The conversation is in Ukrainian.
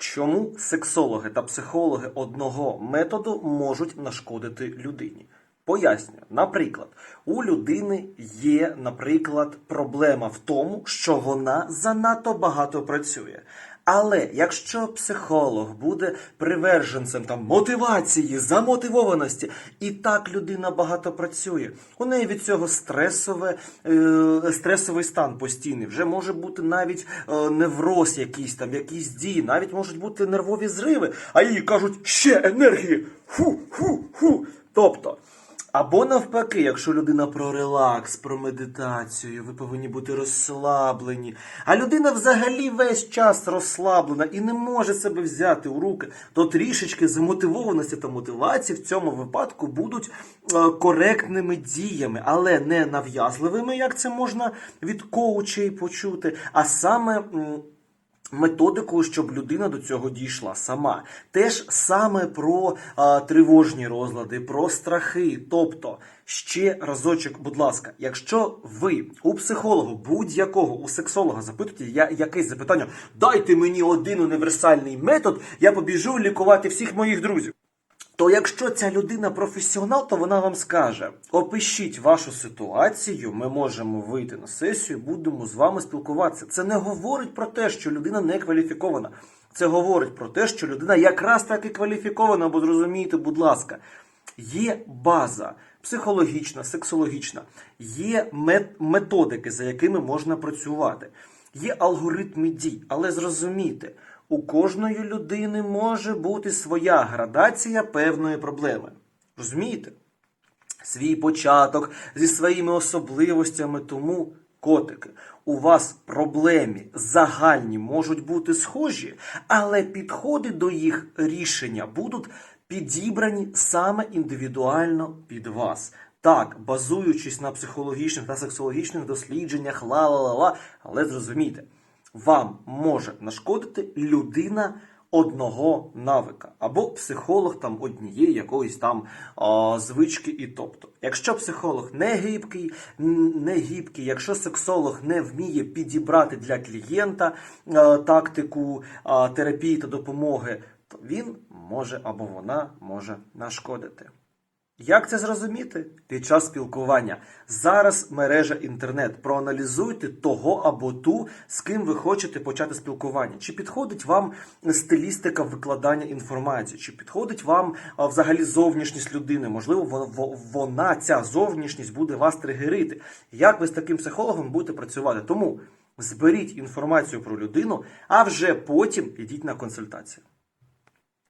Чому сексологи та психологи одного методу можуть нашкодити людині? Пояснюю, наприклад, у людини є, наприклад, проблема в тому, що вона занадто багато працює. Але якщо психолог буде приверженцем там мотивації, замотивованості, і так людина багато працює, у неї від цього стресове, е, стресовий стан постійний. Вже може бути навіть е, невроз якийсь там, якісь дії, навіть можуть бути нервові зриви, а їй кажуть ще енергії. Фу, фу. Або навпаки, якщо людина про релакс, про медитацію, ви повинні бути розслаблені. А людина взагалі весь час розслаблена і не може себе взяти у руки, то трішечки замотивованості та мотивації в цьому випадку будуть е, коректними діями, але не нав'язливими, як це можна від коучей почути, а саме. М, методикою, щоб людина до цього дійшла сама. Теж саме про а, тривожні розлади, про страхи. Тобто, ще разочок, будь ласка, якщо ви у психолога будь-якого, у сексолога запитуєте я, якесь запитання, дайте мені один універсальний метод, я побіжу лікувати всіх моїх друзів. То якщо ця людина професіонал, то вона вам скаже: опишіть вашу ситуацію, ми можемо вийти на сесію, будемо з вами спілкуватися. Це не говорить про те, що людина не кваліфікована. Це говорить про те, що людина якраз так і кваліфікована, бо зрозумійте, будь ласка, є база психологічна, сексологічна, є методики, за якими можна працювати, є алгоритми дій, але зрозумійте. У кожної людини може бути своя градація певної проблеми. Розумієте? Свій початок зі своїми особливостями, тому котики. У вас проблеми загальні можуть бути схожі, але підходи до їх рішення будуть підібрані саме індивідуально під вас. Так, базуючись на психологічних та сексологічних дослідженнях, ла-ла-ла-ла, але зрозумійте, вам може нашкодити людина одного навика, або психолог там однієї якоїсь там а, звички і тобто. Якщо психолог не гибкий, не гибкий, якщо сексолог не вміє підібрати для клієнта а, тактику а, терапії та допомоги, то він може або вона може нашкодити. Як це зрозуміти? Під час спілкування. Зараз мережа інтернет. Проаналізуйте того або ту, з ким ви хочете почати спілкування. Чи підходить вам стилістика викладання інформації, чи підходить вам а, взагалі зовнішність людини? Можливо, во- во- вона, ця зовнішність, буде вас тригерити. Як ви з таким психологом будете працювати? Тому зберіть інформацію про людину, а вже потім йдіть на консультацію.